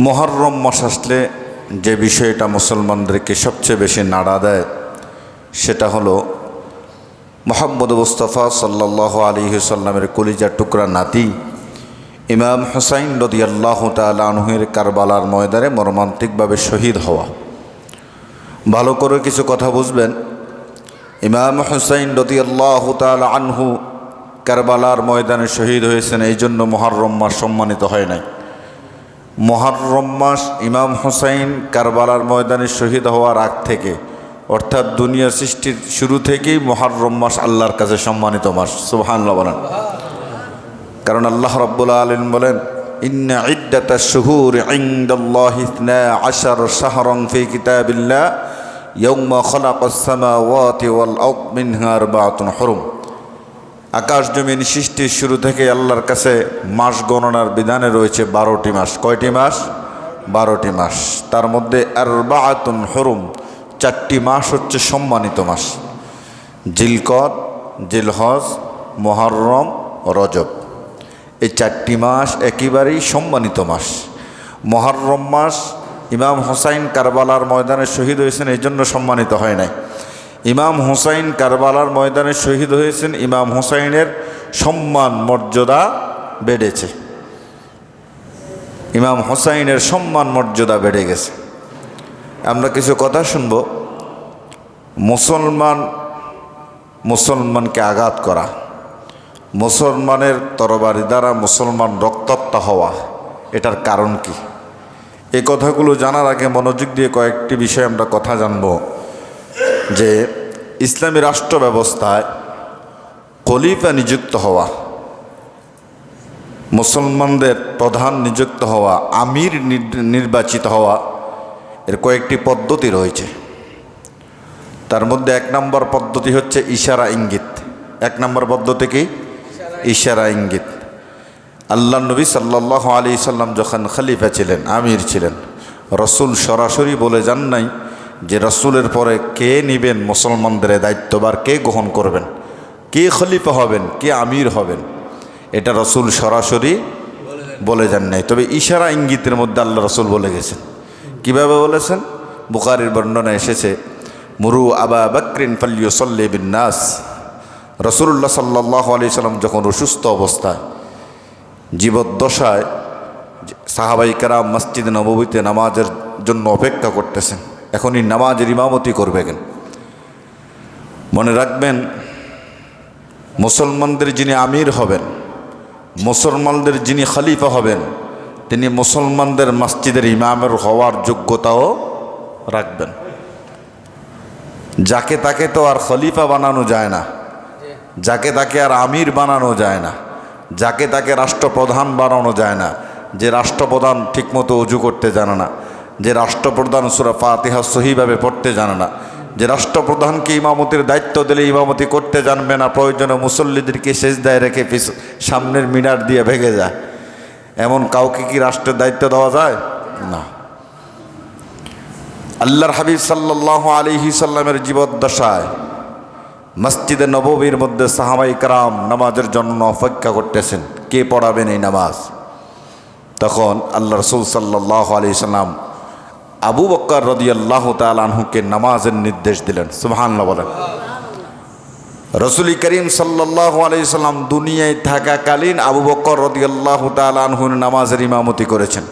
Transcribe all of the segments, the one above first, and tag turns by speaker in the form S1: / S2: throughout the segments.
S1: মহরম মাস আসলে যে বিষয়টা মুসলমানদেরকে সবচেয়ে বেশি নাড়া দেয়, সেটা হলো মোহাম্মদ মুস্তফা সাল্লাহ আলী সাল্লামের কলিজার টুকরা নাতি ইমাম হুসাইন রদি আল্লাহ তালহের কারবালার ময়দানে মর্মান্তিকভাবে শহীদ হওয়া। ভালো করে কিছু কথা বুঝবেন। ইমাম হুসাইন রদি আল্লাহ তাল আনহু কারবালার ময়দানে শহীদ হয়েছেন এই জন্য মহরম সম্মানিত হয় নাই। মহরম মাস ইমাম হুসাইন কারবালার ময়দানে শহীদ হওয়ার আগ থেকে, অর্থাৎ দুনিয়া সৃষ্টির শুরু থেকেই মহরম মাস আল্লাহর কাছে সম্মানিত মাস। সুবহানাল্লাহ বলেন। কারণ আল্লাহ রব্বুল আলম বলেন, ইন্না ইদ্দাতা শুহুর ইনদাল্লাহি ইসনা আশার শাহরং ফি কিতাবিল্লাহ, ইয়াউমা খালাকাস সামাওয়াতি ওয়াল আরদ মিনহা আরবাআতুন হুরুম। আকাশ জমিন সৃষ্টির শুরু থেকে আল্লাহর কাছে মাস গণনার বিধানে রয়েছে বারোটি মাস। কয়টি মাস? বারোটি মাস। তার মধ্যে আরবাআতুন হরুম, চারটি মাস হচ্ছে সম্মানিত মাস। জিলকদ, জিলহজ মহরম রজব। এই চারটি মাস একেবারেই সম্মানিত মাস। মহরম মাস ইমাম হোসাইন কারবালার ময়দানে শহীদ হয়েছেন, এই জন্য সম্মানিত হয় নাই। ইমাম হোসাইন কারবালার ময়দানে শহীদ হয়েছেন। ইমাম হোসাইনের সম্মান, মর্যাদা বেড়েছে। ইমাম হোসাইনের সম্মান, মর্যাদা বেড়ে গেছে। আমরা কিছু কথা শুনব। মুসলমান, মুসলমানকে আঘাত করা, মুসলমানের তরবারি দ্বারা মুসলমান রক্তাক্ত হওয়া, এটার কারণ কি? এই কথাগুলো জানার আগে মনোযোগ দিয়ে কয়েকটি বিষয়ে আমরা কথা জানব। যে ইসলামী রাষ্ট্র ব্যবস্থায় খলিফা নিযুক্ত হওয়া, মুসলমানদের প্রধান নিযুক্ত হওয়া, আমির নির্বাচিত হওয়া এর কয়েকটি পদ্ধতি রয়েছে। তার মধ্যে এক নম্বর পদ্ধতি হচ্ছে ইশারা ইঙ্গিত। এক নম্বর পদ্ধতি কি? ইশারা ইঙ্গিত। আল্লাহ নবী সাল্লাহ আলী সাল্লাম যখন খলিফা ছিলেন, আমির ছিলেন, রসুল সরাসরি বলে যান নাই যে রসুলের পরে কে নিবেন মুসলমানদের দায়িত্ববার কে গ্রহণ করবেন? কে খলিফা হবেন? কে আমির হবেন? এটা রসুল সরাসরি বলে যান নাই। তবে ইশারা ইঙ্গিতের মধ্যে আল্লাহ রসুল বলে গেছেন। কীভাবে বলেছেন? বুখারির বর্ণনা এসেছে, মুরু আবা বকরিন ফাল্লিউ সল্লে বিন নাস রসুল্লাহ সাল্লাহ আলি সাল্লাম যখন অসুস্থ অবস্থায়, জীবদ্দশায় সাহাবাই কারাম মসজিদ নবীতে নামাজের জন্য অপেক্ষা করতেছেন। এখনই নামাজের ইমামতি করবে কেন? মনে রাখবেন, মুসলমানদের যিনি আমির হবেন, মুসলমানদের যিনি খালিফা হবেন, তিনি মুসলমানদের মসজিদের ইমামের হওয়ার যোগ্যতাও রাখবেন। যাকে তাকে তো আর খলিফা বানানো যায় না, যাকে তাকে আর আমির বানানো যায় না, যাকে তাকে রাষ্ট্রপ্রধান বানানো যায় না, যে রাষ্ট্রপ্রধান ঠিকমতো উজু করতে জানে না যে রাষ্ট্রপ্রধান সুরা ফাতিহা সহিভাবে পড়তে জানে না, যে রাষ্ট্রপ্রধানকে ইমামতির দায়িত্ব দিলে ইমামতি করতে জানবে না, প্রয়োজনে মুসল্লিদেরকে শেষ দায় রেখে সামনের মিনার দিয়ে ভেঙে যায়। এমন কাউকে কি রাষ্ট্রের দায়িত্ব দেওয়া যায়? না। আল্লাহর হাবিব সাল্লাহ আলিহি সাল্লামের জীবদ্দশায় মসজিদে নববীর মধ্যে সাহাবাই কারাম নামাজের জন্য অপেক্ষা করতেছেন, কে পড়াবেন এই নামাজ? তখন আল্লাহ রসুল সাল্লাহ আলি সাল্লাম আবু বক্কর রদি আল্লাহ তালহুকে নামাজের নির্দেশ দিলেন। সুবহান্লা বলেন। রসুল করিম সাল্লাহ আলি সাল্লাম দুনিয়ায় থাকাকালীন আবু বক্কর রদি আল্লাহ তালহুর নামাজের ইমামতি করেছেন।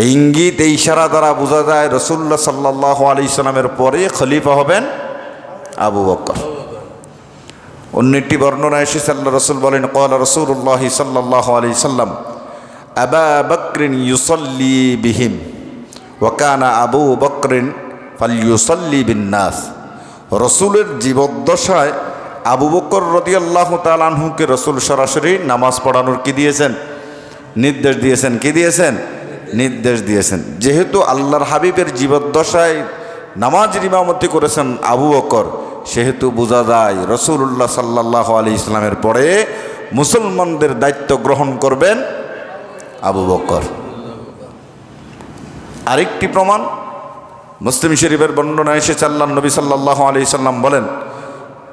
S1: এই ইঙ্গিত, এই ইশারা দ্বারা বোঝা যায় রসুল্লাহ সাল্লাহ আলি সাল্লামের পরে খলিফা হবেন আবু বক্কর। অন্য একটি বর্ণনা এসে সাল্লাহ রসুল বলেন কল রসুল্লাহ সাল্লাহ আলি সাল্লাম আবা বকরিন ইউসল্লি বিহিম। ওয়াকানা আবু বকরিন ফাল ইউসল্লি বিন্নাস। রসুলের জীবদ্দশায় আবু বকর রদি আল্লাহ তালানহুকে রসুল সরাসরি নামাজ পড়ানোর কি দিয়েছেন? নির্দেশ দিয়েছেন, কি দিয়েছেন? নির্দেশ দিয়েছেন। যেহেতু আল্লাহর হাবিবের জীবদ্দশায় নামাজের ইমামতি করেছেন আবু বকর, সেহেতু বোঝা যায় রসুল্লাহ সাল্লাহ আলি ইসলামের পরে মুসলমানদের দায়িত্ব গ্রহণ করবেন আবু বকর। আরেকটি প্রমাণ। মুসলিম শরীফের বর্ণনা এসেছে আল্লাহ নবী সাল্লাহ আলি সাল্লাম বলেন,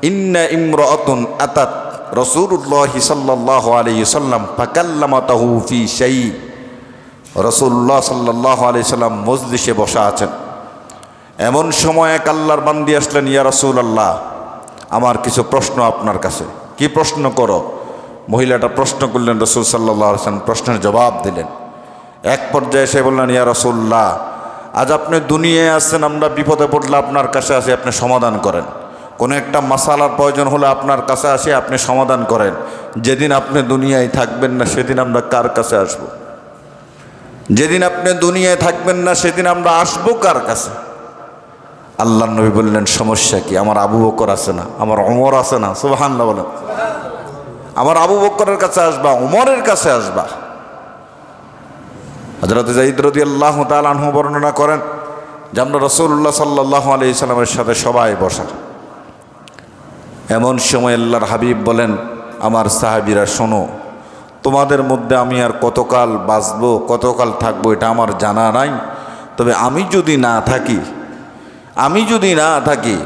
S1: ইন্না ইমরাতুন আতাত রসুল্লাহ সাল্লাহ আলি সাল্লাম ফাকাল্লামাতাহু ফি শাই। রসুল্লাহ সাল্লাহ আলি সাল্লাম মজলিসে বসা আছেন। এমন সময় এক আল্লাহর বান্দি আসলেন, ইয়া রসুল আল্লাহ আমার কিছু প্রশ্ন আপনার কাছে। কি প্রশ্ন করো? মহিলাটা প্রশ্ন করলেন, রসুল সাল্লাহ সাল্লাম প্রশ্নের জবাব দিলেন এক পর্যায়ে এসে বললেন, ইয়া রসুল্লাহ আজ আপনি দুনিয়ায় আসছেন আমরা বিপদে পড়লে আপনার কাছে আসি, আপনি সমাধান করেন। কোনো একটা মশালার প্রয়োজন হলে আপনার কাছে আসে, আপনি সমাধান করেন। যেদিন আপনি দুনিয়ায় থাকবেন না, সেদিন আমরা কার কাছে আসব? যেদিন আপনি দুনিয়ায় থাকবেন না, সেদিন আমরা আসব কার কাছে? আল্লাহ নবী বললেন, সমস্যা কি? আমার আবু বকর আছে না, আমার অমর আছে না? সুবাহান্লা বলেন। আমার আবু বকরের কাছে আসবা উমরের কাছে আসবা। হজরত জাইদ রদি আল্লাহ তালহ বর্ণনা করেন যে আমরা রসুল্লাহ সাল্লাহ আলি ইসলামের সাথে সবাই বসা। এমন সময় আল্লাহর হাবিব বলেন, আমার সাহাবিরা, শোনো, তোমাদের মধ্যে আমি আর কতকাল বাঁচবো, কতকাল থাকব এটা আমার জানা নাই। তবে আমি যদি না থাকি, আমি যদি না থাকি,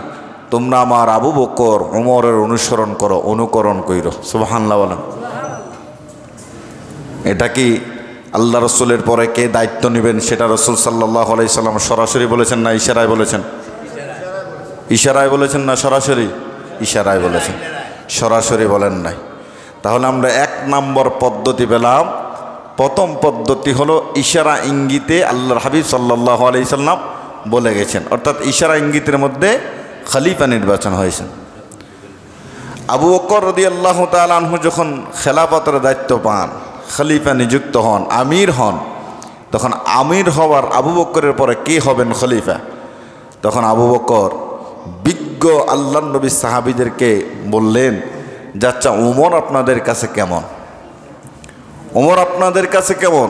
S1: তোমরা আমার আবু বকর উমরের অনুসরণ করো, অনুকরণ কইর। সুবাহান্লা বলেন। এটা কি আল্লাহ রসুলের পরে কে দায়িত্ব নেবেন সেটা রসুল সাল্লাহ আলাইসাল্লাম সরাসরি বলেছেন না ইশারায় বলেছেন? ইশারায় বলেছেন না সরাসরি? ইশারায় বলেছেন। সরাসরি বলেন নাই। তাহলে আমরা এক নম্বর পদ্ধতি পেলাম। প্রথম পদ্ধতি হলো ইশারা ইঙ্গিতে আল্লাহর হাবিব সাল্লাহ আলাইসাল্লাম বলে গেছেন। অর্থাৎ ইশারা ইঙ্গিতের মধ্যে খলিফা নির্বাচন হয়েছেন আবু বকর রদি আল্লাহ তালহু যখন খেলাপথের দায়িত্ব পান খলিফা নিযুক্ত হন, আমির হন, তখন আমির হওয়ার আবু বকরের পরে কে হবেন খলিফা? তখন আবু বকর বিজ্ঞ আল্লাহ নবী সাহাবিদেরকে বললেন যাচ্ছা উমর আপনাদের কাছে কেমন? ওমর আপনাদের কাছে কেমন?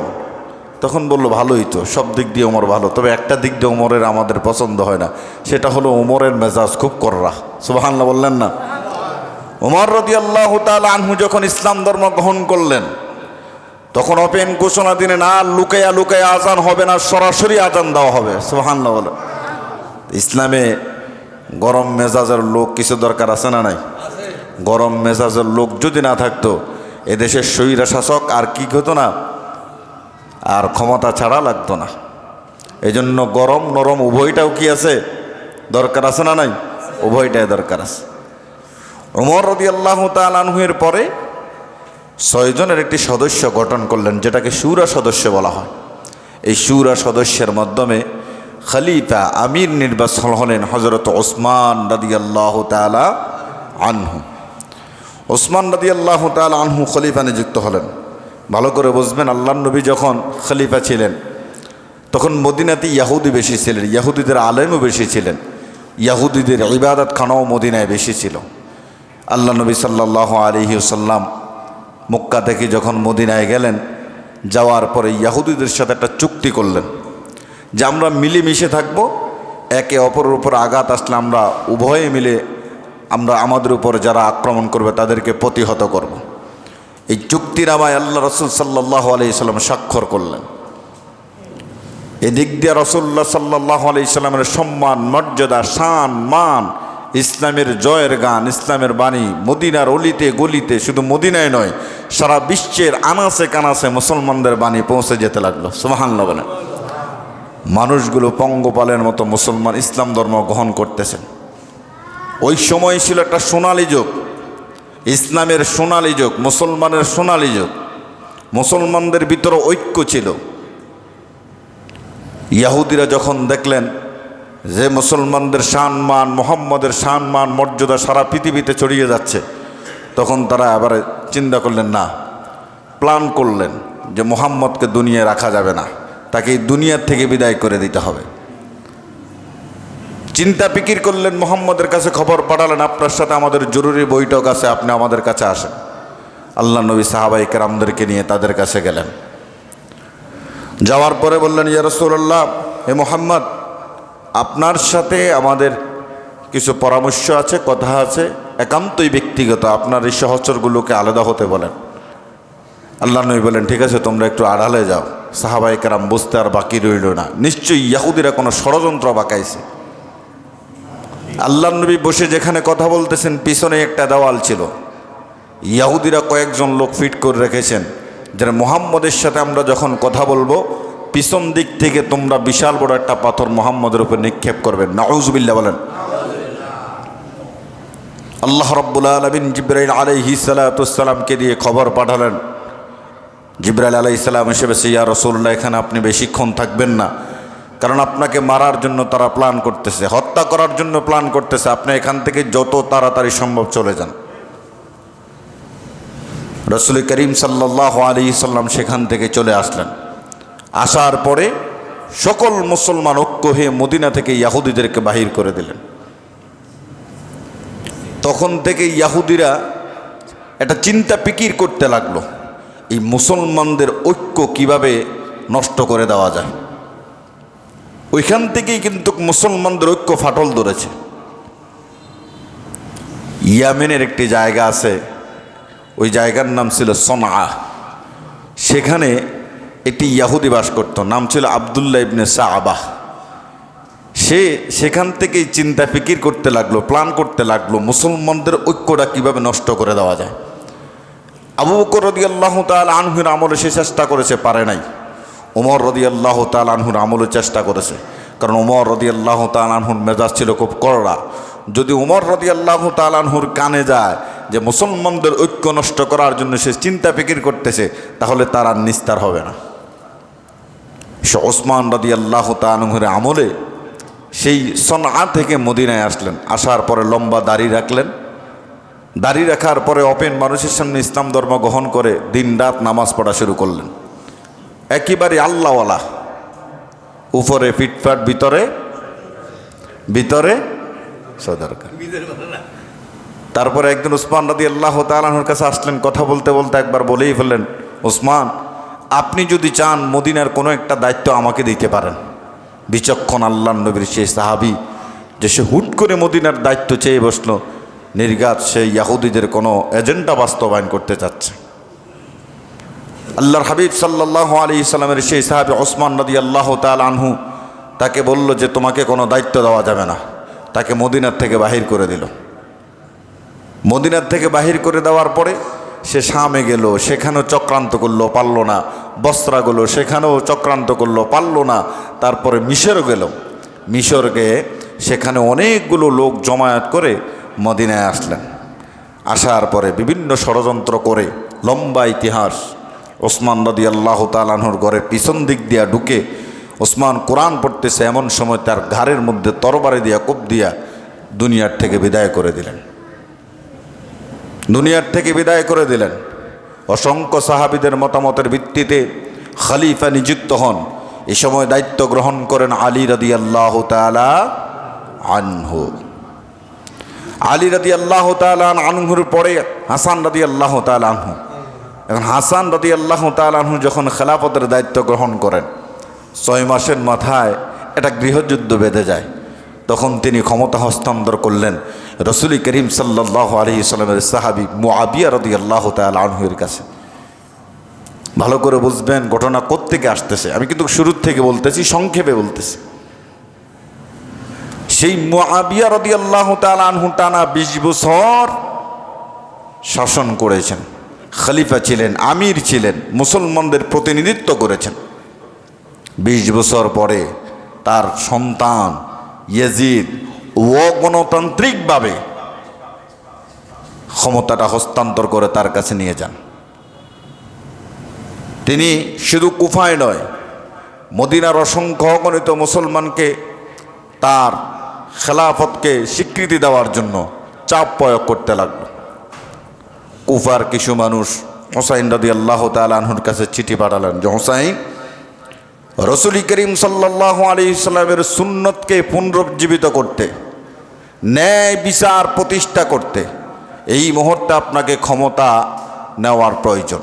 S1: তখন বলল, ভালোই তো, সব দিক দিয়ে ওমর ভালো, তবে একটা দিক দিয়ে ওমরের আমাদের পছন্দ হয় না, সেটা হলো ওমরের মেজাজ খুব কররা। সুবাহান্লা বললেন না? ওমর রদি আল্লাহ তাল আনহু যখন ইসলাম ধর্ম গ্রহণ করলেন তখন ওপেন ঘোষণা দিনে না, লুকাইয়া লুকাইয়া আজান হবে না, সরাসরি আজান দেওয়া হবে। সুবাহান্লা বলে। ইসলামে গরম মেজাজের লোক কিছু দরকার আছে না নাই? গরম মেজাজের লোক যদি না থাকতো, এদেশের স্বৈরা শাসক আর কি হতো না? আর ক্ষমতা ছাড়া লাগতো না। এই জন্য গরম, নরম উভয়টাও কি আছে? দরকার আছে না নাই? উভয়টাই দরকার আছে। ওমর রদি আল্লাহ তালানহুয়ের পরে ছয়জনের একটি সদস্য গঠন করলেন, যেটাকে সুরা সদস্য বলা হয়। এই সুরা সদস্যের মাধ্যমে খলিফা আমির নির্বাচন হলেন হজরত ওসমান রাদি আল্লাহ তালা আনহু। ওসমান রাদি আল্লাহ তাল আনহু খলিফা নিযুক্ত হলেন। ভালো করে বুঝবেন আল্লাহ নবী যখন খলিফা ছিলেন, তখন মদিনাতে ইয়াহুদি বেশি ছিলেন, ইয়াহুদিদের আলেমও বেশি ছিলেন, ইয়াহুদিদের ইবাদত খানাও মদিনায় বেশি ছিল। আল্লাহ নবী সাল্লাহ আলহিউসাল্লাম মক্কা থেকে যখন মদিনায় গেলেন, যাওয়ার পরে ইয়াহুদিদের সাথে একটা চুক্তি করলেন যে আমরা মিলেমিশে থাকব, একে অপরের উপর আঘাত আসলে আমরা উভয়ে মিলে আমরা আমাদের উপর যারা আক্রমণ করবে তাদেরকে প্রতিহত করব। এই চুক্তির চুক্তিনামায় আল্লাহ রসুল সাল্লাহ আলাইসাল্লাম স্বাক্ষর করলেন এদিক দিয়ে রসুল্লাহ সাল্লাহ আলাইসাল্লামের সম্মান, মর্যাদা, শান, মান, ইসলামের জয়ের গান, ইসলামের বাণী, মদিনার অলিতে, গলিতে, শুধু মদিনায় নয় সারা বিশ্বের আনাসে কানাসে মুসলমানদের বাণী পৌঁছে যেতে লাগল। সুমাহান্লা বলেন। মানুষগুলো পঙ্গপালের মতো মুসলমান ইসলাম ধর্ম গ্রহণ করতেছেন ওই সময় ছিল একটা সোনালি যুগ। ইসলামের সোনালি যুগ, মুসলমানের সোনালি যুগ। মুসলমানদের ভিতরে ঐক্য ছিল। ইয়াহুদিরা যখন দেখলেন যে মুসলমানদের সম্মান, মোহাম্মদের সম্মান, মর্যাদা সারা পৃথিবীতে ছড়িয়ে যাচ্ছে তখন তারা আবার চিন্তা করলেন, না প্ল্যান করলেন যে মোহাম্মদকে দুনিয়ায় রাখা যাবে না, তাকে দুনিয়ার থেকে বিদায় করে দিতে হবে। চিন্তা পিকির করলেন, মোহাম্মদের কাছে খবর পাঠালেন, আপনার সাথে আমাদের জরুরি বৈঠক আছে, আপনি আমাদের কাছে আসেন। আল্লাহ নবী সাহাবাই কেরামদেরকে নিয়ে তাদের কাছে গেলেন। যাওয়ার পরে বললেন, ইয়া রসুল্লাহ হে মোহাম্মদ, আপনার সাথে আমাদের কিছু পরামর্শ আছে, কথা আছে একান্তই ব্যক্তিগত, আপনার এই সহচরগুলোকে আলাদা হতে বলেন। আল্লাহ নবী বলেন, ঠিক আছে, তোমরা একটু আড়ালে যাও। সাহাবাই কেরাম বুঝতে আর বাকি রইল না। নিশ্চয়ই ইয়াহুদিরা কোনো ষড়যন্ত্র বাঁকাইছে। আল্লাহ নবী বসে যেখানে কথা বলতেছেন, পিছনে একটা দেওয়াল ছিল। ইয়াহুদিরা কয়েকজন লোক ফিট করে রেখেছেন যে মোহাম্মদের সাথে আমরা যখন কথা বলব, পিছন দিক থেকে তোমরা বিশাল বড় একটা পাথর মোহাম্মদের উপর নিক্ষেপ করবে নাউজবিল্লা বলেন। আল্লাহ রব্বুল আলমিন জিব্রাইল আলাইহি সালাতামকে দিয়ে খবর পাঠালেন। জিব্রাইল আলাই ইসলাম হিসেবে সিয়া রসুল্লাহ এখানে আপনি বেশিক্ষণ থাকবেন না। কারণ আপনাকে মারার জন্য তারা প্ল্যান করতেছে, হত্যা করার জন্য প্ল্যান করতেছে। আপনি এখান থেকে যত তাড়াতাড়ি সম্ভব চলে যান। রসুল করিম সাল্লাহ আলী সাল্লাম সেখান থেকে চলে আসলেন। আসার পরে সকল মুসলমান ঐক্য হয়ে মদিনা থেকে ইয়াহুদিদেরকে বাহির করে দিলেন। তখন থেকে ইয়াহুদিরা একটা চিন্তা পিকির করতে লাগল। এই মুসলমানদের ঐক্য কীভাবে নষ্ট করে দেওয়া যায়? ওইখান থেকেই কিন্তু মুসলমানদের ঐক্য ফাটল ধরেছে। ইয়ামেনের একটি জায়গা আছে, ওই জায়গার নাম ছিল সোনা সেখানে একটি ইয়াহুদি বাস করত, নাম ছিল আবদুল্লাহ ইবনে সাহাবাহ সে সেখান থেকেই চিন্তা ফিকির করতে লাগল, প্ল্যান করতে লাগল, মুসলমানদের ঐক্যটা কীভাবে নষ্ট করে দেওয়া যায়। আবু বকর রদি আল্লাহ তাল আনহুর আমলে সে চেষ্টা করেছে, পারে নাই। ওমর রদি আল্লাহ তাল আনহুর আমলে চেষ্টা করেছে, কারণ ওমর রদি আল্লাহ তাল আনহুর মেজাজ ছিল খুব করড়া যদি উমর রদি আল্লাহ তাল আনহুর কানে যায় যে মুসলমানদের ঐক্য নষ্ট করার জন্য সে চিন্তা ফিকির করতেছে, তাহলে তার আর নিস্তার হবে না। সে ওসমান রদি আল্লাহ তালহুর আমলে সেই সনআ থেকে মদিনায় আসলেন। আসার পরে লম্বা দাড়ি রাখলেন। দাড়ি রাখার পরে অপেন মানুষের সামনে ইসলাম ধর্ম গ্রহণ করে দিন রাত নামাজ পড়া শুরু করলেন। একেবারে আল্লাহওয়ালা। উপরে ফিটফাট, ভিতরে ভিতরে তারপরে একদিন উসমান রাদি আল্লাহ তালাহর কাছে আসলেন, কথা বলতে বলতে একবার বলেই ফেললেন, উসমান, আপনি যদি চান মদিনার কোনো একটা দায়িত্ব আমাকে দিতে পারেন। বিচক্ষণ আল্লাহ নবীর সেই সাহাবি যে সে হুট করে মদিনার দায়িত্ব চেয়ে বসল নির্গাত সেই ইয়াহুদিদের কোনো এজেন্ডা বাস্তবায়ন করতে চাচ্ছে। আল্লাহর হাবিব সাল্লাহ আলী ইসলামের সেই সাহাবি ওসমান নদী আল্লাহ তাল আনহু তাকে বলল যে, তোমাকে কোনো দায়িত্ব দেওয়া যাবে না। তাকে মদিনার থেকে বাহির করে দিল। মদিনার থেকে বাহির করে দেওয়ার পরে সে শামে গেল, সেখানেও চক্রান্ত করল, পারল না। বস্ত্রা বস্ত্রাগুলো সেখানেও চক্রান্ত করল, পারল না। তারপরে মিশরও গেল। মিশর গিয়ে সেখানে অনেকগুলো লোক জমায়েত করে মদিনায় আসলেন। আসার পরে বিভিন্ন ষড়যন্ত্র করে লম্বা ইতিহাস, ওসমান নদী আল্লাহ তালাহুর ঘরের পিছন দিক দিয়া ঢুকে ওসমান কোরআন পড়তেছে, এমন সময় তার ঘাড়ের মধ্যে তরবারে দিয়া, কোপ দিয়া দুনিয়ার থেকে বিদায় করে দিলেন। দুনিয়ার থেকে বিদায় করে দিলেন। অসংখ্য সাহাবিদের মতামতের ভিত্তিতে খালিফা নিযুক্ত হন। এ সময় দায়িত্ব গ্রহণ করেন আলী রদি আল্লাহ তালা আনহু। আলী রদি আল্লাহ তালান আনহুর পরে হাসান রদি আল্লাহ তালানহু এখন হাসান রদি আল্লাহ তালানহু যখন খেলাফতের দায়িত্ব গ্রহণ করেন, ছয় মাসের মাথায় এটা গৃহযুদ্ধ বেঁধে যায়। তখন তিনি ক্ষমতা হস্তান্তর করলেন। রসুল করিম সাল্লাহ আলহি সাল্লামের সাহাবি মুআবিয়া রদি আল্লাহ তাল আনহুয়ের কাছে। ভালো করে বুঝবেন ঘটনা কোত্থেকে আসতেছে। আমি কিন্তু শুরুর থেকে বলতেছি, সংক্ষেপে বলতেছি। সেই মুআবিয়া রদি আল্লাহ তাল আনহু টানা বিশ বছর শাসন করেছেন। খলিফা ছিলেন, আমির ছিলেন, মুসলমানদের প্রতিনিধিত্ব করেছেন। বিশ বছর পরে তার সন্তান ইয়েজিদ অগণতান্ত্রিকভাবে ক্ষমতাটা হস্তান্তর করে তার কাছে নিয়ে যান। তিনি শুধু কুফায় নয়, মদিনার অসংখ্য অগণিত মুসলমানকে তার খেলাফতকে স্বীকৃতি দেওয়ার জন্য চাপ প্রয়োগ করতে লাগল। কুফার কিছু মানুষ হোসাইন রদি আল্লাহ তালাহুর কাছে চিঠি পাঠালেন যে, হোসাইন রসুল করিম সাল্লাহ আলী ইসলামের সুন্নতকে পুনরুজ্জীবিত করতে, ন্যায় বিচার প্রতিষ্ঠা করতে, এই মুহূর্তে আপনাকে ক্ষমতা নেওয়ার প্রয়োজন।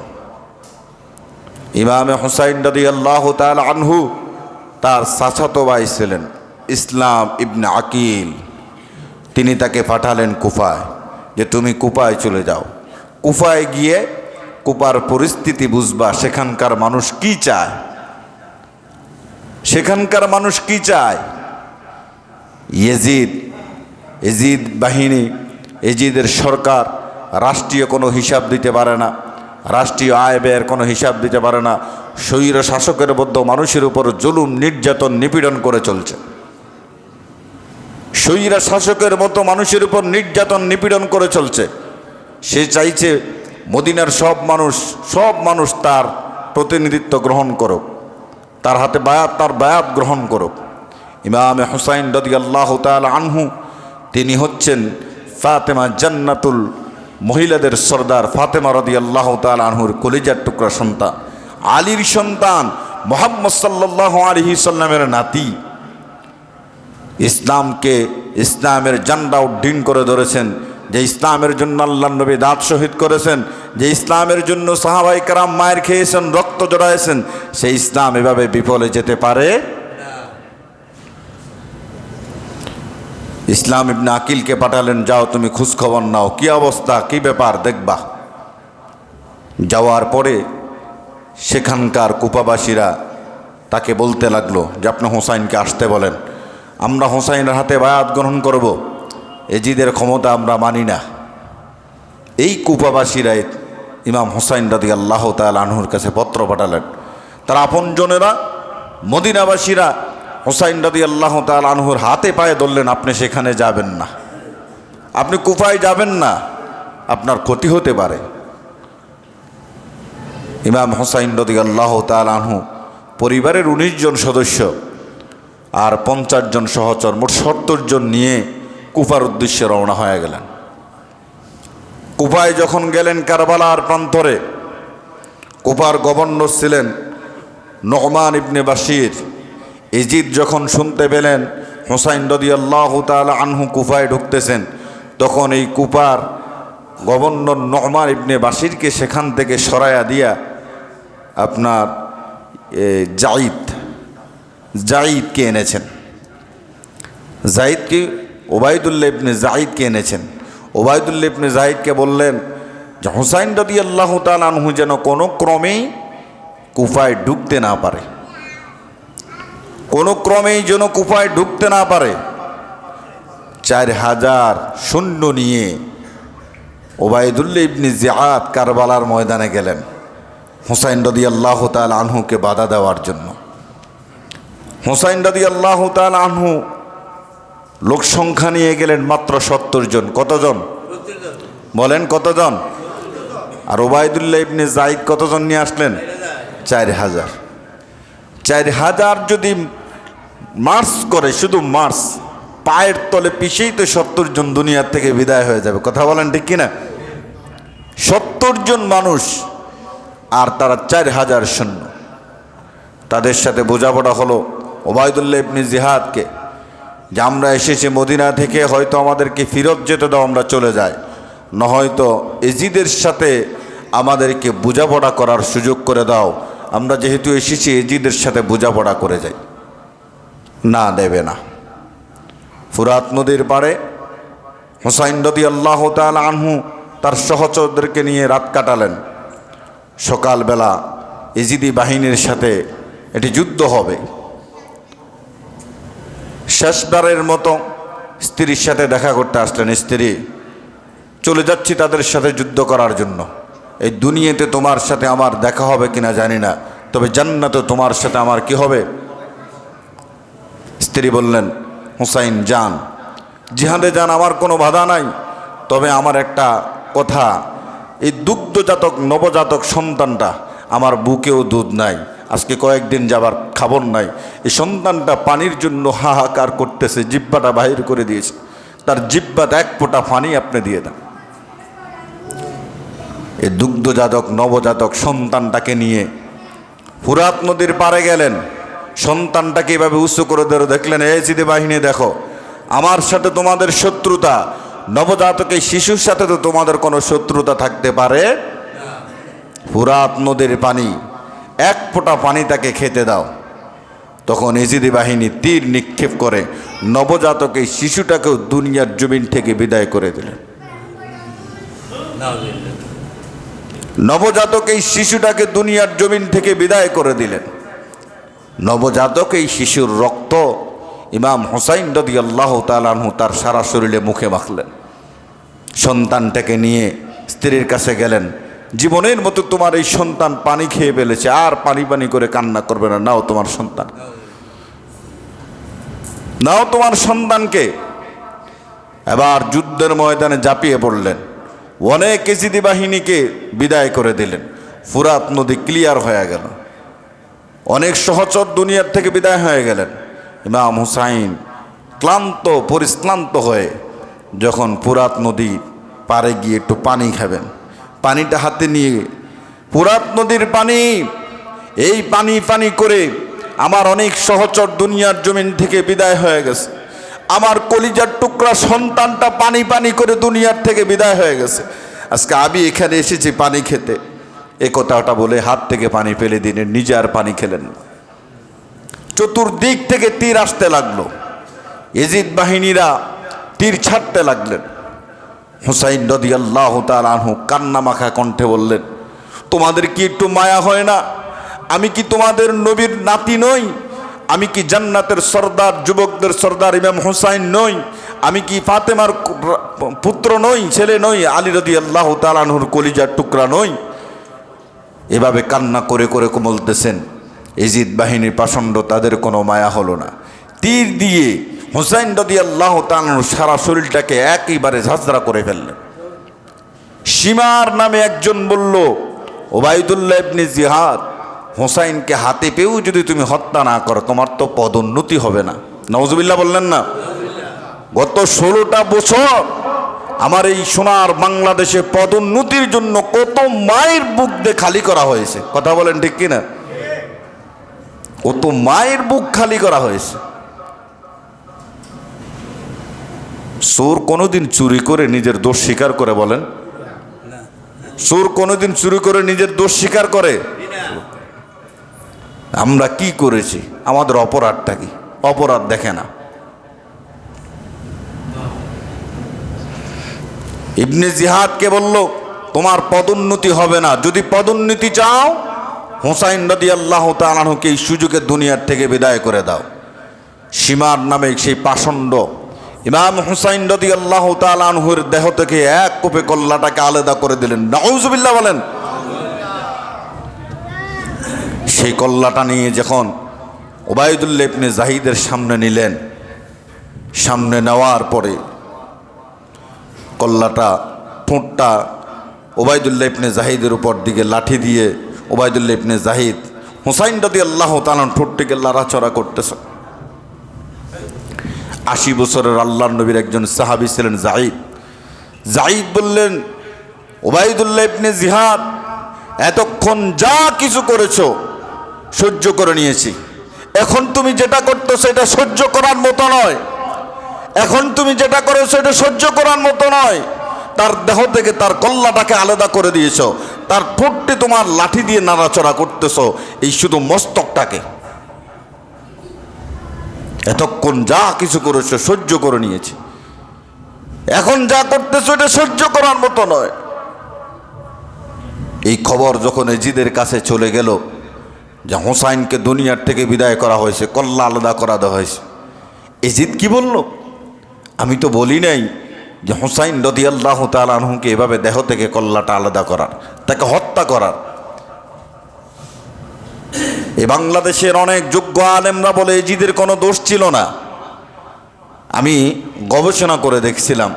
S1: ইমামে হুসাইন রদি আল্লাহ তাল আনহু তার সাছাতো ছিলেন ইসলাম ইবনে আকিল। তিনি তাকে পাঠালেন কুফায় যে তুমি কুপায় চলে যাও। কুফায় গিয়ে কুপার পরিস্থিতি বুঝবা সেখানকার মানুষ কি চায়। সেখানকার মানুষ কি চায়? ইয়েজিদ। এজিদ বাহিনী এজিদের সরকার রাষ্ট্রীয় কোনো হিসাব দিতে পারে না, রাষ্ট্রীয় আয় ব্যয়ের কোনো হিসাব দিতে পারে না, স্বৈর শাসকের বদ্ধ মানুষের উপর জুলুম, নির্যাতন, নিপীড়ন করে চলছে। স্বৈরা শাসকের মতো মানুষের উপর নির্যাতন, নিপীড়ন করে চলছে। সে চাইছে মদিনার সব মানুষ সব মানুষ তার প্রতিনিধিত্ব গ্রহণ করুক। তার হাতে বায়াত, তার বায়াত গ্রহণ করুক। ইমামে হুসাইন রদি আল্লাহ তাল আনহু, তিনি হচ্ছেন ফাতেমা জান্নাতুল মহিলাদের সর্দার ফাতেমা রদি আল্লাহ তাল আনহুর কলিজার টুকরা সন্তান। আলীর সন্তান মোহাম্মদ সাল্লাহ আলহি সাল্লামের নাতি। ইসলামকে ইসলামের জান্ডা উড্ডীন করে ধরেছেন যে ইসলামের জন্য আল্লাহ নবী দাঁত শহীদ করেছেন, যে ইসলামের জন্য সাহাবাই কারাম মায়ের খেয়েছেন, রক্ত জড়াইছেন সেই ইসলাম এভাবে বিফলে যেতে পারে? ইসলাম ইবনে আকিলকে পাঠালেন, যাও তুমি খোঁজখবর নাও, কি অবস্থা, কি ব্যাপার, দেখবা। যাওয়ার পরে সেখানকার কুপাবাসীরা তাকে বলতে লাগল যে, আপনি হোসাইনকে আসতে বলেন, আমরা হোসাইনের হাতে বায়াত গ্রহণ করব। এজিদের ক্ষমতা আমরা মানি না। এই কুপাবাসীরাই ইমাম হোসাইন রাদি আল্লাহ আনহুর কাছে পত্র পাঠালেন। তার আপনজনেরা, মদিনাবাসীরা হোসাইন রাদি আল্লাহ তাল আনহুর হাতে পায়ে ধরলেন, আপনি সেখানে যাবেন না। আপনি কুফায় যাবেন না। আপনার ক্ষতি হতে পারে। ইমাম হোসাইন রদি আল্লাহ তাল আনহু পরিবারের উনিশ জন সদস্য আর পঞ্চাশ জন সহচর মোট সত্তর জন নিয়ে কুফার উদ্দেশ্যে রওনা হয়ে গেলেন। কুফায় যখন গেলেন কারবালার প্রান্তরে, কুফার গভর্নর ছিলেন নহমান ইবনে বাসির ইজিদ যখন শুনতে পেলেন, হোসাইন রদি আল্লাহ তাল আনহু কুফায় ঢুকতেছেন, তখন এই কুপার গভর্নর নহমান ইবনে বাসিরকে সেখান থেকে সরাইয়া দিয়া আপনার জাইদ জাইদকে এনেছেন। জাইদকে ওবায়দুল্লাহ ইবনে জাইদকে এনেছেন। ওবায়দুল্লাহ ইবনে জাইদকে বললেন যে, হুসাইন রদি আল্লাহ আনহু যেন কোনো ক্রমেই কুফায় ঢুকতে না পারে। কোনো ক্রমেই যেন কুফায় ঢুকতে না পারে। চার হাজার শূন্য নিয়ে ওবায়দুল্লাহ ইবনে জিয়াদ কারবালার ময়দানে গেলেন হুসাইন রদি আল্লাহ তাল আনহুকে বাধা দেওয়ার জন্য। হুসাইন রদি আল্লাহ তাল আনহু লোক সংখ্যা নিয়ে গেলেন মাত্র সত্তর জন। কতজন? বলেন কতজন? আর ওবায়দুল্লাহ ইবনে জাইদ কতজন নিয়ে আসলেন? চার হাজার। চার হাজার যদি মার্চ করে, শুধু মার্চ, পায়ের তলে পিছিয়েই তো সত্তর জন দুনিয়ার থেকে বিদায় হয়ে যাবে। কথা বলেন ঠিক কিনা? সত্তর জন মানুষ, আর তারা চার হাজার শূন্য তাদের সাথে বোঝাপড়া হলো ওবায়দুল্লাহ ইবনি জিহাদকে। যে আমরা এসেছি মদিনা থেকে, হয়তো আমাদেরকে ফিরত যেতে দাও, আমরা চলে যাই। না হয়তো এজিদের সাথে আমাদেরকে বোঝাপড়া করার সুযোগ করে দাও। আমরা যেহেতু এসেছি, এজিদের সাথে বোঝাপড়া করে যাই। না দেবে না। ফুরাত নদীর পাড়ে হুসাইন নদী আল্লাহ তাল আনহু তার সহচরদেরকে নিয়ে রাত কাটালেন। সকালবেলা ইজিদি বাহিনীর সাথে এটি যুদ্ধ হবে। শেষবারের মতো স্ত্রীর সাথে দেখা করতে আসলেন। স্ত্রী, চলে যাচ্ছি তাদের সাথে যুদ্ধ করার জন্য। এই দুনিয়াতে তোমার সাথে আমার দেখা হবে কিনা জানি না, তবে জান্নাতে তোমার সাথে আমার কি হবে? স্ত্রী বললেন, হুসাইন, যান। জিহাদে যান, আমার কোনো বাধা নাই। তবে আমার একটা কথা, এই দুগ্ধজাতক, নবজাতক সন্তানটা আমার বুকেও দুধ নাই। আজকে কয়েকদিন যাবার খাবার নাই। এই সন্তানটা পানির জন্য হাহাকার করতেছে, জিব্বাটা বাহির করে দিয়েছে। তার জিব্বাতে এক ফোঁটা পানি আপনি দিয়ে দেন। এই দুগ্ধজাতক, নবজাতক সন্তানটাকে নিয়ে ফুরাত নদীর পাড়ে গেলেন। সন্তানটাকে এভাবে উঁচু করে ধরে দেখলেন, এই চিদি বাহিনী, দেখো, আমার সাথে তোমাদের শত্রুতা। নবজাতক এই শিশুর সাথে তো তোমাদের কোনো শত্রুতা থাকতে পারে? ফুরাত নদীর পানি এক ফোঁটা পানি তাকে খেতে দাও। তখন ইজিদি বাহিনী তীর নিক্ষেপ করে নবজাতক এই শিশুটাকেও দুনিয়ার জমিন থেকে বিদায় করে দিলেন। নবজাতক এই শিশুটাকে দুনিয়ার জমিন থেকে বিদায় করে দিলেন। নবজাতক এই শিশুর রক্ত ইমাম হোসাইন রদি আল্লাহ তালানহু তার সারা শরীরে মুখে মাখলেন। সন্তানটাকে নিয়ে স্ত্রীর কাছে গেলেন। জীবনের মতো তোমার এই সন্তান পানি খেয়ে ফেলেছে, আর পানি পানি করে কান্না করবে না, নাও তোমার সন্তান। নাও তোমার সন্তানকে। এবার যুদ্ধের ময়দানে ঝাঁপিয়ে পড়লেন। অনেক এসিদি বাহিনীকে বিদায় করে দিলেন। ফুরাত নদী ক্লিয়ার হয়ে গেল। অনেক সহচর দুনিয়ার থেকে বিদায় হয়ে গেলেন। ইমাম হুসাইন ক্লান্ত পরিশ্রান্ত হয়ে যখন পুরাত নদী পারে গিয়ে একটু পানি খাবেন। পানিটা হাতে নিয়ে, পুরাত নদীর পানি, এই পানি পানি করে আমার অনেক সহচর দুনিয়ার জমিন থেকে বিদায় হয়ে গেছে। আমার কলিজার টুকরা সন্তানটা পানি পানি করে দুনিয়ার থেকে বিদায় হয়ে গেছে। আজকে আমি এখানে এসেছি পানি খেতে। এ কথাটা বলে হাত থেকে পানি ফেলে দিলেন নিজে আর পানি খেলেন চতুর্দিক থেকে তীর আসতে লাগল। এজিদ বাহিনীরা তীর ছাড়তে লাগলেন। হুসাইন নদী আল্লাহ আনহু কান্না মাখা কণ্ঠে বললেন, তোমাদের কি একটু মায়া হয় না? আমি কি তোমাদের নবীর নাতি নই? আমি কি জান্নাতের সর্দার, যুবকদের সর্দার ইমাম হুসাইন নই? আমি কি ফাতেমার পুত্র নই, ছেলে নই? আলী রদি আল্লাহ তালানহুর কলিজার টুকরা নই? এভাবে কান্না করে করে বলতেছেন এজিদ বাহিনীর পাষণ্ড তাদের কোনো মায়া হলো না। তীর দিয়ে হুসাইন রদি আল্লাহ তালানহুর সারা শরীরটাকে একইবারে ঝাঁঝরা করে ফেললেন। সীমার নামে একজন বলল, ওবায়দুল্লাহ ইবনে জিহাদ, হোসাইনকে হাতে পেয়েও যদি তুমি হত্যা না করো, তোমার তো পদোন্নতি হবে না। নওয়াজবিল্লাহ বললেন না। গত ষোলোটা বছর আমার এই সোনার বাংলাদেশে পদোন্নতির জন্য কত মায়ের বুক দিয়ে খালি করা হয়েছে। কথা বলেন ঠিক কিনা? কত মায়ের বুক খালি করা হয়েছে। চোর কোনোদিন চুরি করে নিজের দোষ স্বীকার করে বলেন? চোর কোনোদিন চুরি করে নিজের দোষ স্বীকার করে? আমরা কি করেছি? আমাদের অপরাধটা কি? অপরাধ দেখে না। ইবনে জিহাদকে বলল, তোমার পদোন্নতি হবে না। যদি পদোন্নতি চাও, হোসাইন নদী আল্লাহ তালাহুকে এই সুযোগে দুনিয়ার থেকে বিদায় করে দাও। সীমার নামে সেই পাষণ্ড ইমাম হুসাইন রদি আল্লাহ তালানহুর দেহ থেকে এক কোপে কল্লাটাকে আলাদা করে দিলেন। নাউজুবিল্লাহ বলেন। সেই কল্লাটা নিয়ে যখন ওবায়দুল্লাহ ইবনে জাহিদের সামনে নিলেন, সামনে নেওয়ার পরে কল্লাটা ঠোঁটটা ওবায়দুল্লাহ ইবনে জাহিদের উপর দিকে লাঠি দিয়ে ওবায়দুল্লাহ ইবনে জাহিদ হুসাইন রদি আল্লাহ তালান ঠোঁটটিকে লাড়াচড়া করতেছে। আশি বছরের আল্লাহ নবীর একজন সাহাবি ছিলেন জাহিদ জাহিদ বললেন, ওবায়দুল্লাহ ইবনে জিহাদ, এতক্ষণ যা কিছু করেছ সহ্য করে নিয়েছি। এখন তুমি যেটা করতেছো সেটা সহ্য করার মতো নয়। এখন তুমি যেটা করেছ এটা সহ্য করার মতো নয়। তার দেহ থেকে তার কল্লাটাকে আলাদা করে দিয়েছ। তার ঠোঁটটি তোমার লাঠি দিয়ে নাড়াচড়া করতেছো। এই শুধু মস্তকটাকে। এতক্ষণ যা কিছু করেছ সহ্য করে নিয়েছি। এখন যা করতেছো এটা সহ্য করার মতো নয়। এই খবর যখন এজিদের কাছে চলে গেল, যে হোসাইনকে দুনিয়ার থেকে বিদায় করা হয়েছে, কল্লা আলাদা করা দেওয়া হয়েছে। এজিদ কি বলল? আমি তো বলি নাই যে হোসাইন রদি আল্লাহ তালহুকে এভাবে দেহ থেকে কল্লাটা আলাদা করার, তাকে হত্যা করার। এ বাংলাদেশের অনেক যোগ্য আলেমরা বলে এজিদের কোনো দোষ ছিল না। আমি গবেষণা করে দেখছিলাম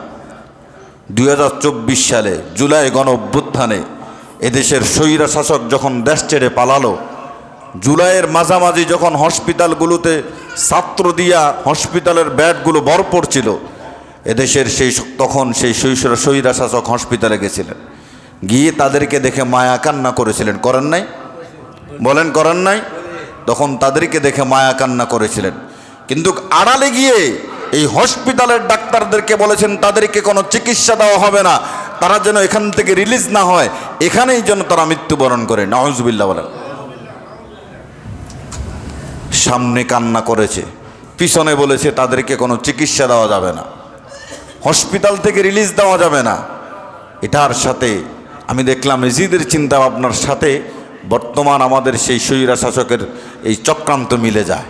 S1: দু হাজার চব্বিশ সালে জুলাই গণ অভ্যুত্থানে এদেশের স্বৈরা শাসক যখন দেশ ছেড়ে পালালো, জুলাইয়ের মাঝামাঝি যখন হসপিটালগুলোতে ছাত্র দিয়া হসপিটালের ব্যাডগুলো ভরপুর ছিল এদেশের সেই তখন সেই শৈশব স্বৈরা শাসক হসপিটালে গেছিলেন। গিয়ে তাদেরকে দেখে মায়া কান্না করেছিলেন, করেন নাই? বলেন, করেন নাই? তখন তাদেরকে দেখে মায়া কান্না করেছিলেন। কিন্তু আড়ালে গিয়ে এই হসপিটালের ডাক্তারদেরকে বলেছেন, তাদেরকে কোনো চিকিৎসা দেওয়া হবে না। তারা যেন এখান থেকে রিলিজ না হয়, এখানেই যেন তারা মৃত্যুবরণ করে। নওয়াজবিল্লা বলেন। সামনে কান্না করেছে, পিছনে বলেছে, তাদেরকে কোনো চিকিৎসা দেওয়া যাবে না। হসপিটাল থেকে রিলিজ দেওয়া যাবে না। এটার সাথে আমি দেখলাম, এজিদের চিন্তা ভাবনার সাথে বর্তমান আমাদের সেই স্বৈরা শাসকের এই চক্রান্ত মিলে যায়।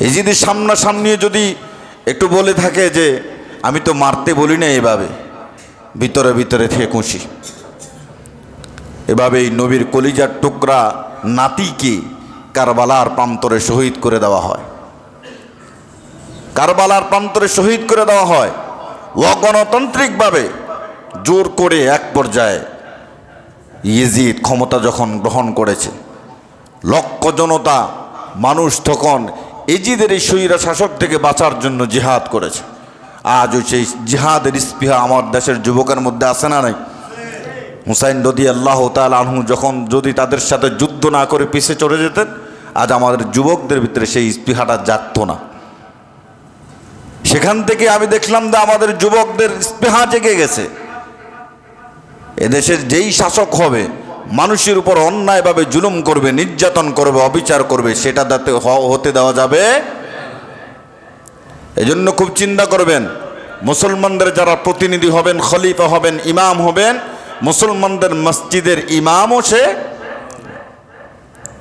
S1: এই যদি সামনাসামনি যদি একটু বলে থাকে যে, আমি তো মারতে বলি না এভাবে, ভিতরে ভিতরে থেকে খুশি এভাবেই নবীর কলিজার টুকরা নাতিকে কারবালার প্রান্তরে শহীদ করে দেওয়া হয়। কারবালার প্রান্তরে শহীদ করে দেওয়া হয়। অগণতান্ত্রিকভাবে জোর করে এক পর্যায়ে ইয়েজিদ ক্ষমতা যখন গ্রহণ করেছে, লক্ষ জনতা, মানুষ তখন এজিদের এই স্বৈরা শাসক থেকে বাঁচার জন্য জিহাদ করেছে। আজও সেই জিহাদের স্পৃহা আমার দেশের যুবকের মধ্যে আসে না নাই? হুসাইন রদি আল্লাহ তাল আনহু যখন যদি তাদের সাথে যুদ্ধ না করে পিছে চলে যেতেন, আজ আমাদের যুবকদের ভিতরে সেই স্পৃহাটা জাগতো না। সেখান থেকে আমি দেখলাম যে আমাদের যুবকদের স্পৃহা জেগে গেছে। এদেশের যেই শাসক হবে, মানুষের উপর অন্যায়ভাবে জুলুম করবে, নির্যাতন করবে, অবিচার করবে, সেটা হ- হতে দেওয়া যাবে। এজন্য খুব চিন্তা করবেন, মুসলমানদের যারা প্রতিনিধি হবেন, খলিফা হবেন, ইমাম হবেন, মুসলমানদের মসজিদের ইমামও সে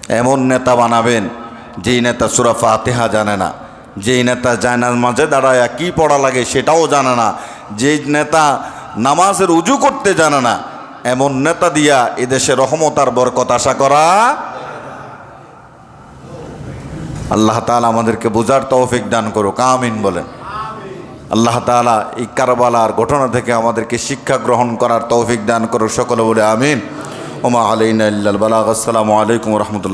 S1: এমন নেতা বানাবেন, যেই নেতা সুরা ফাতেহা জানে না, যেই নেতা জায়নার মাঝে দাঁড়ায় কি পড়া লাগে সেটাও জানে না, যেই নেতা নামাজের উজু করতে জানে না এমন নেতা দিয়া এদেশে রহমতার বরকত আশা করা আল্লাহ তালা আমাদেরকে বোঝার তৌফিক দান করুক, আমিন বলেন। আল্লাহ তালা এই কারবালার ঘটনা থেকে আমাদেরকে শিক্ষা গ্রহণ করার তৌফিক দান করুক, সকলে বলে আমিন। ওমা আলাইনা ইল্লাল বালাগ, আসসালামু আলাইকুম রহমতুল্লাহ।